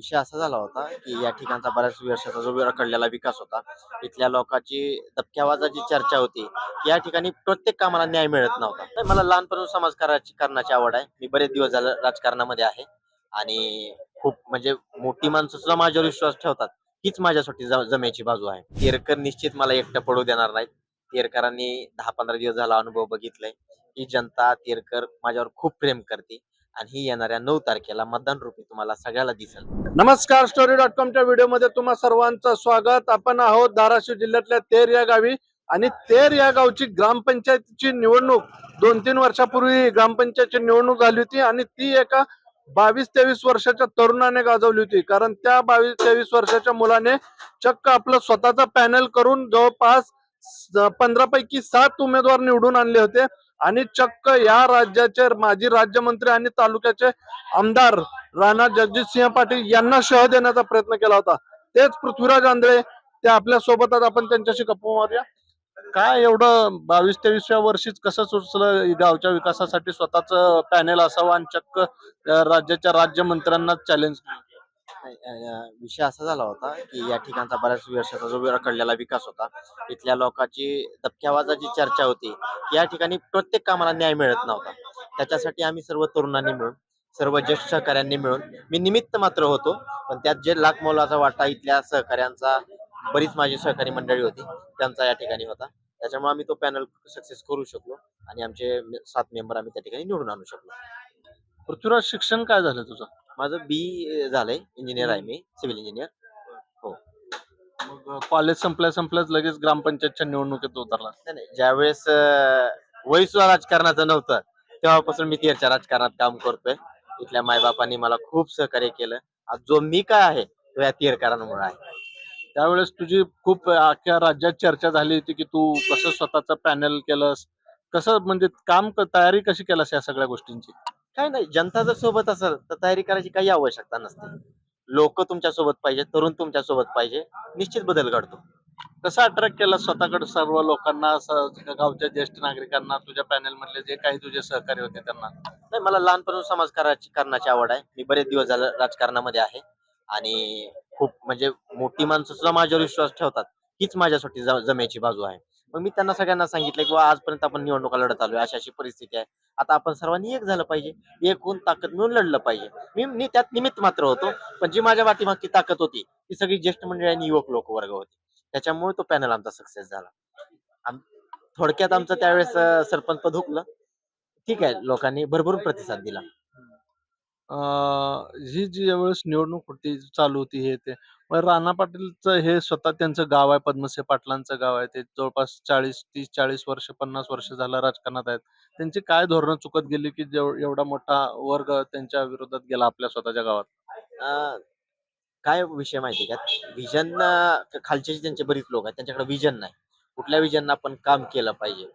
विषय असा झाला होता की या ठिकाणचा बऱ्याच वर्षाचा जो रखडलेला विकास होता इथल्या लोकांची दबक्यावाजाची चर्चा होती या ठिकाणी प्रत्येक कामाला न्याय मिळत नव्हता. तर मला लहानपणापासून समाजकाराची करण्याची आवड आहे. मी बरेच दिवस झालं राजकारणामध्ये आहे आणि खूप म्हणजे मोठी माणसं सुद्धा माझ्यावर विश्वास ठेवतात. हीच माझ्यासाठी जमेची बाजू आहे. तेरकर निश्चित मला एकटं पडू देणार नाहीत. तेरकरांनी दहा पंधरा दिवस झाला अनुभव बघितलाय. ही जनता तेरकर माझ्यावर खूप प्रेम करते. आणि ही येणाऱ्या नऊ तारखेला मतदान रूपी तुम्हाला सगळ्याला दिसेल. नमस्कार स्टोरी डॉट कॉमच्या व्हिडिओमध्ये तुम्हा सर्वांचं स्वागत. आपण आहोत धाराशिव जिल्ह्यातल्या तेर या गावी आणि तेर या गावची ग्रामपंचायतीची निवडणूक. दोन तीन वर्षापूर्वी ग्रामपंचायतची निवडणूक झाली होती आणि ती एका बावीस तेवीस वर्षाच्या तरुणाने गाजवली होती. कारण त्या बावीस तेवीस वर्षाच्या मुलाने चक्क आपलं स्वतःचा पॅनल करून जवळपास पंधरा पैकी सात उमेदवार निवडून आणले होते. आणि चक्क या राज्याचे माजी राज्यमंत्री आणि तालुक्याचे आमदार राणा जगजितसिंह पाटील यांना शह देण्याचा प्रयत्न केला होता. तेच पृथ्वीराज आंधळे ते आपल्या सोबतच आपण त्यांच्याशी गप्पा मारूया. काय एवढं बावीस तेवीसव्या वर्षीच कसं सुचलं गावच्या विकासासाठी? स्वतःच पॅनेल असावं आणि चक्क राज्याच्या राज्यमंत्र्यांना चॅलेंज विषय असा झाला होता की या ठिकाणचा बऱ्याच वर्षाचा जो रखडलेला विकास होता इथल्या लोकांची दबक्या चर्चा होती. या ठिकाणी प्रत्येक कामाला न्याय मिळत नव्हता. त्याच्यासाठी आम्ही सर्व तरुणांनी मिळून सर्व ज्येष्ठ सहकाऱ्यांनी मिळून मी निमित्त मात्र होतो. पण त्यात जे लाख मोलाचा वाटा इथल्या सहकाऱ्यांचा बरीच माझी सहकारी मंडळी होती त्यांचा या ठिकाणी होता. त्याच्यामुळे आम्ही तो पॅनल सक्सेस करू शकलो आणि आमचे सात मेंबर आम्ही त्या ठिकाणी निवडून आणू शकलो. पृथ्वीराज शिक्षण काय झालं तुझं? माझं बी झालंय. इंजिनियर आहे मी सिव्हिल इंजिनियर मग कॉलेज संपल्या संपल्याच लगेच ग्रामपंचायतच्या निवडणुकीत उतरला. नाही नाही. ज्यावेळेस अं, वय सुद्धा राजकारणाचं नव्हतं तेव्हापासून मी तेरच्या राजकारणात काम करतोय. इथल्या मायबापांनी मला खूप सहकार्य केलं. आज जो मी काय आहे तो या तेरकरांमुळे आहे. त्यावेळेस तुझी खूप अख्ख्या राज्यात चर्चा झाली होती की तू कसं स्वतःचं पॅनल केलंस? कसं म्हणजे काम क- तयारी कशी केलास या सगळ्या गोष्टींची? काय नाही जनता जर सोबत असेल तर तयारी करायची काही आवश्यकता नसते. लोक तुमच्यासोबत पाहिजे तरुण तुमच्यासोबत पाहिजे निश्चित बदल घडतो. कसं अट्रॅक्ट केला स्वतःकडे सर्व लोकांना गावच्या ज्येष्ठ नागरिकांना तुझ्या पॅनल मधले जे काही तुझे सहकारी होते त्यांना? नाही मला लहानपणापासून समाजकाराची करण्याची आवड आहे. मी बरेच दिवस झालं राजकारणामध्ये आहे. आणि खूप म्हणजे मोठी माणसं सुद्धा माझ्यावर विश्वास ठेवतात. हीच माझ्यासाठी जमेची बाजू आहे. मग मी त्यांना सगळ्यांना सांगितलं की आजपर्यंत आपण निवडणुका लढत आलोय. अशी अशी परिस्थिती आहे. आता आपण सर्वांनी एक झालं पाहिजे. एक होऊन ताकद मिळून लढलं पाहिजे. मी मी त्यात निमित्त मात्र होतो. पण जी माझ्या पाठीमागची ताकद होती ती सगळी ज्येष्ठ मंडळी आणि युवक लोक वर्ग होते. त्याच्यामुळे तो पॅनल आमचा सक्सेस झाला. थोडक्यात आमचं त्यावेळेस सरपंच पद हुकलं. ठीक आहे लोकांनी भरभरून प्रतिसाद दिला. अं, ही जी ज्यावेळेस निवडणूक होती चालू होती हे ते मग राणा पाटीलचं हे स्वतः त्यांचं गाव आहे पद्मसे पाटलांचं गाव आहे ते जवळपास चाळीस तीस चाळीस वर्ष पन्नास वर्ष झालं राजकारणात आहेत. त्यांची काय धोरणं चुकत गेली की जेव- एवढा मोठा वर्ग त्यांच्या विरोधात गेला आपल्या स्वतःच्या गावात? काय विषय माहिती का? विजन खालचे जे त्यांचे बरीच लोक आहेत त्यांच्याकडे विजन नाही. कुठल्या विजन आपण काम केलं पाहिजे?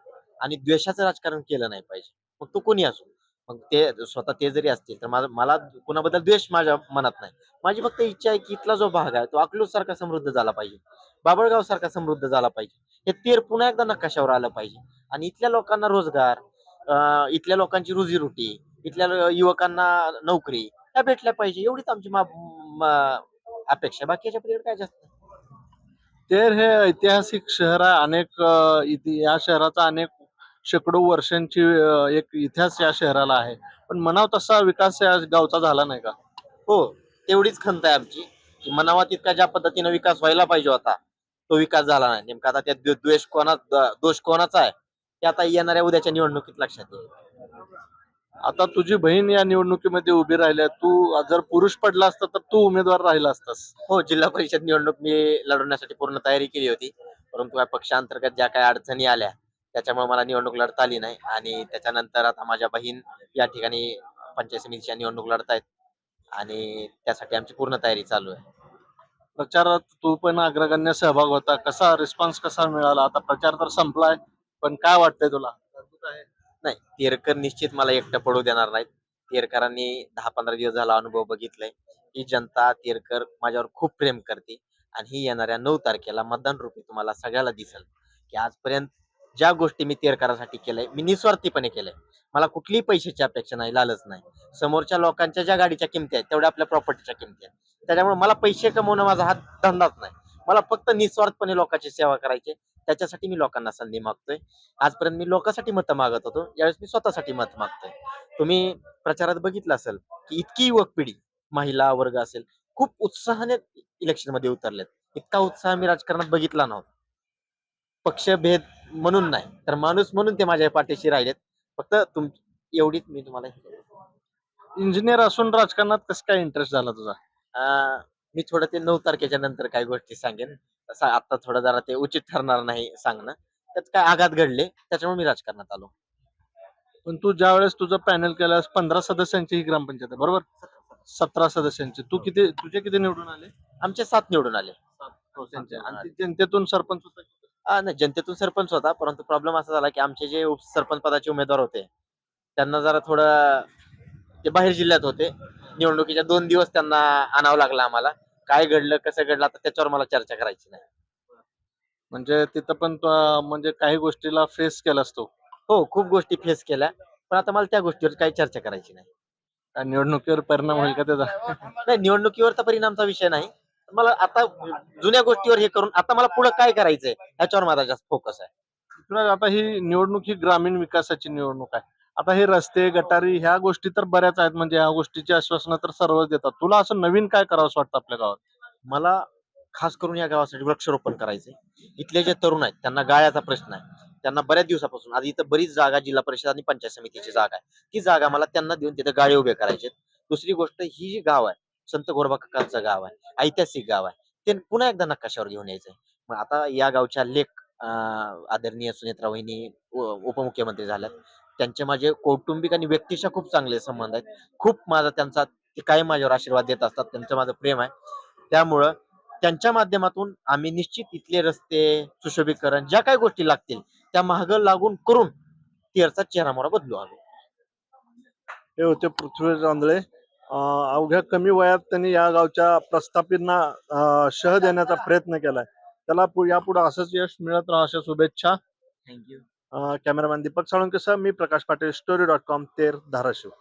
आणि द्वेषाचं राजकारण केलं नाही पाहिजे. मग तो कोणी असो? मग ते स्वतः ते जरी असतील तर माझा मला कुणाबद्दल द्वेष माझ्या मनात नाही. माझी फक्त इच्छा आहे की इथला जो भाग आहे तो अकलूज सारखा समृद्ध झाला पाहिजे. बाबळगाव सारखा समृद्ध झाला पाहिजे. हे तेर पुन्हा एकदा नकाशावर आलं पाहिजे. आणि इथल्या लोकांना रोजगार इथल्या लोकांची रोजीरोटी इथल्या युवकांना नोकरी या भेटल्या पाहिजे. एवढीच आमची अपेक्षा बाकी याच्या पलीकडे काय जास्त? तेर हे ऐतिहासिक शहर आहे. अनेक या शहराचा अनेक शेकडो वर्षांची एक इतिहास या शहराला आहे. पण म्हणाव तसा विकास या गावचा झाला नाही का? हो तेवढीच खंत आहे आमची. म्हणावा मनावा तितका ज्या पद्धतीने विकास व्हायला पाहिजे होता तो विकास झाला नाही. नेमका आता त्या द्वेष कोणा दोष कोणाचा आहे ते आता येणाऱ्या उद्याच्या निवडणुकीत लक्षात येईल. आता तुझी बहीण या निवडणुकीमध्ये उभी राहिल्या तू जर पुरुष पडला असता तर तू उमेदवार राहिला असतास. हो जिल्हा परिषद निवडणूक मी लढवण्यासाठी पूर्ण तयारी केली होती. परंतु या पक्षांतर्गत ज्या काही अडचणी आल्या त्याच्यामुळे मला निवडणूक लढता आली नाही. आणि त्याच्यानंतर आता माझ्या बहीण या ठिकाणी पंचायत समितीच्या निवडणूक लढतायत. आणि त्यासाठी आमची पूर्ण तयारी चालू आहे. प्रचारात तू पण अग्रगण्य सहभाग होता. कसा रिस्पॉन्स कसा मिळाला? आता प्रचार तर संपलाय पण काय वाटतंय तुला? नाही तेरकर निश्चित मला एकटं पडू देणार नाहीत. तेरकरांनी दहा पंधरा दिवस झाला अनुभव बघितलाय. ही जनता तेरकर माझ्यावर खूप प्रेम करते. आणि ही येणाऱ्या नऊ तारखेला मतदान रूपी तुम्हाला सगळ्याला दिसेल. की आजपर्यंत ज्या गोष्टी मी तेरकारासाठी केलंय मी निस्वार्थीपणे केलंय. मला कुठलीही पैशाची अपेक्षा नाही लालच नाही. समोरच्या लोकांच्या ज्या गाडीच्या किमती आहेत तेवढ्या आपल्या प्रॉपर्टीच्या किमती आहेत. त्याच्यामुळे मला पैसे कमवणं माझा हा धंदाच नाही. मला फक्त निस्वार्थपणे लोकांची सेवा करायची त्याच्यासाठी मी लोकांना संधी मागतोय. आजपर्यंत मी लोकांसाठी मतं मागत होतो. यावेळेस मी स्वतःसाठी मत मागतोय. तुम्ही प्रचारात बघितलं असेल की इतकी युवक पिढी महिला वर्ग असेल खूप उत्साहाने इलेक्शनमध्ये उतरलेत. इतका उत्साह मी राजकारणात बघितला नव्हता. पक्षभेद म्हणून नाही. तर माणूस म्हणून ते माझ्या पाठीशी राहिलेत. फक्त तुम एवढीच मी तुम्हाला. इंजिनियर असून राजकारणात कसं काय इंटरेस्ट झाला तुझा? अं, मी थोडं ते नऊ तारखेच्या नंतर काही गोष्टी सांगेन. तसं आता थोडं जरा ते उचित ठरणार नाही सांगणं. त्यात काय आघात घडले त्याच्यामुळे मी राजकारणात आलो. पण तू ज्या वेळेस तुझं पॅनल केलास पंधरा सदस्यांची ही ग्रामपंचायत आहे बरोबर? सतरा सदस्यांची. तू किती तुझे किती निवडून आले? आमचे सात निवडून आले. त्यांचे. आणि ते जनतेतून सरपंच होता नाही जनतेतून सरपंच होता परंतु प्रॉब्लेम असा झाला की आमचे जे उप सरपंच पदाचे उमेदवार होते त्यांना जरा थोडं ते बाहेर जिल्ह्यात होते. निवडणुकीच्या दोन दिवस त्यांना आणावं लागलं आम्हाला. काय घडलं कसं घडलं आता त्याच्यावर मला चर्चा करायची नाही. म्हणजे तिथं पण म्हणजे काही गोष्टीला फेस केलास तू हो खूप गोष्टी फेस केल्या पण आता मला त्या गोष्टीवर काही चर्चा करायची नाही. निवडणुकीवर परिणाम होईल का त्याचा? नाही निवडणुकीवर तर परिणामचा विषय नाही. मला आता जुन्या गोष्टीवर हे करून आता मला पुढे काय करायचंय ह्याच्यावर माझा जास्त फोकस आहे. तुला आता ही निवडणूक ही ग्रामीण विकासाची निवडणूक आहे. आता हे रस्ते गटारी ह्या गोष्टी तर बऱ्याच आहेत. म्हणजे ह्या गोष्टीची आश्वासनं तर सर्वच देतात. तुला असं नवीन काय करावं वाटतं आपल्या गावात? मला खास करून या गावासाठी वृक्षारोपण करायचंय. इथले जे तरुण आहेत त्यांना गाळ्याचा प्रश्न आहे. त्यांना बऱ्याच दिवसापासून आज इथं बरीच जागा जिल्हा परिषद आणि पंचायत समितीची जागा आहे. ती जागा मला त्यांना देऊन तिथे गाळे उभे करायचे दुसरी गोष्ट ही जी गाव आहे संत गोरबा काकांचं गाव आहे ऐतिहासिक गाव आहे. ते पुन्हा एकदा नकाशावर घेऊन यायचं आहे मग आता या गावच्या लेख आदरणीय सुनेत्रा वहिनी उपमुख्यमंत्री झाल्यात. त्यांचे माझे कौटुंबिक आणि व्यक्तीशा खूप चांगले संबंध आहेत. खूप माझा त्यांचा ते काय माझ्यावर आशीर्वाद देत असतात त्यांचं माझं प्रेम आहे. त्यामुळं त्यांच्या माध्यमातून आम्ही निश्चित इथले रस्ते सुशोभीकरण ज्या काही गोष्टी लागतील त्या महाग लागून करून तिरचा चेहरा मोरा बदलू आलो हे होते पृथ्वीराज आंधळे. अवघ्या कमी वयात त्यांनी या गावच्या प्रस्थापितांना शह देण्याचा प्रयत्न केलाय. त्याला यापुढे असंच यश मिळत राहा अशा शुभेच्छा. थँक्यू कॅमेरामॅन दीपक साळुंकेसह मी Prakash Patil story dot com Ter Dharashiv.